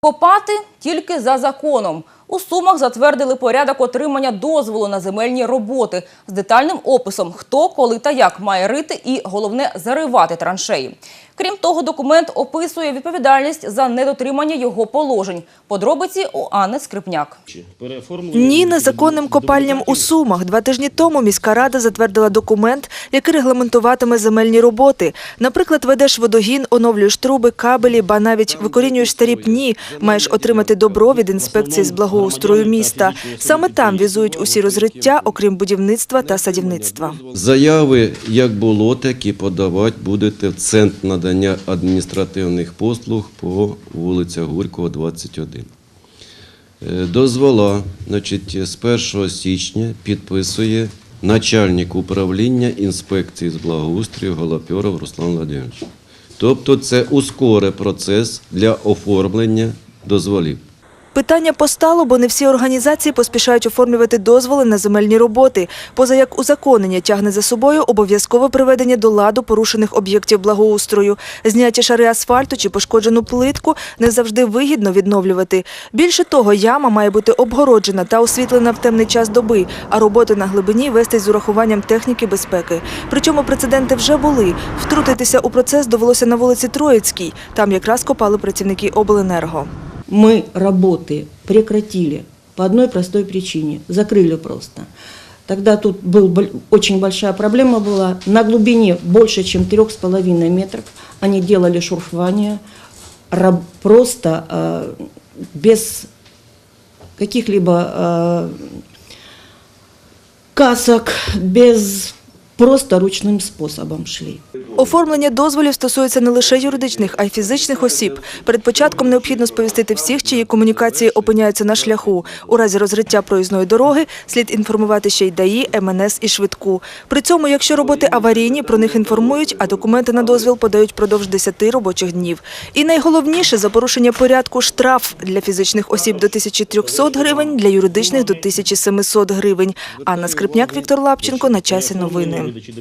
Копати тільки за законом. У Сумах затвердили порядок отримання дозволу на земельні роботи з детальним описом, хто, коли та як має рити і, головне, заривати траншеї. Крім того, документ описує відповідальність за недотримання його положень. Подробиці у Анни Скрипняк. Ні незаконним копальням у Сумах. Два тижні тому міська рада затвердила документ, який регламентуватиме земельні роботи. Наприклад, ведеш водогін, оновлюєш труби, кабелі, ба навіть викорінюєш старі пні, маєш отримати добро від інспекції з благоустрою міста. Саме там візують усі розриття, окрім будівництва та садівництва. Заяви, як було, так і подавати будете в Центр надання адміністративних послуг по вулиця Гурького, 21. Е, Дозвола, значить, з 1 січня підписує начальник управління інспекції з благоустрою Голопьоров Руслан Владимирович. Тобто це ускоре процес для оформлення дозволів. Питання постало, бо не всі організації поспішають оформлювати дозволи на земельні роботи. Поза як узаконення тягне за собою обов'язкове приведення до ладу порушених об'єктів благоустрою. Зняті шари асфальту чи пошкоджену плитку не завжди вигідно відновлювати. Більше того, яма має бути обгороджена та освітлена в темний час доби, а роботи на глибині вестись з урахуванням техніки безпеки. Причому прецеденти вже були. Втрутитися у процес довелося на вулиці Троїцькій. Там якраз копали працівники обленерго. Мы работы прекратили по одной простой причине. Закрыли просто. Тогда тут был, очень большая проблема была. На глубине больше, чем трех с половиной метров они делали шурфование просто э, без каких-либо э, касок, без просто ручным способом шли. Оформлення дозволів стосується не лише юридичних, а й фізичних осіб. Перед початком необхідно сповістити всіх, чиї комунікації опиняються на шляху. У разі розриття проїзної дороги слід інформувати ще й ДАІ, МНС і швидку. При цьому, якщо роботи аварійні, про них інформують, а документи на дозвіл подають впродовж 10 робочих днів. І найголовніше за порушення порядку штраф для фізичних осіб до 1300 гривень, для юридичних до 1700 гривень. Анна Скрипняк, Віктор Лапченко. На часі новини глядачі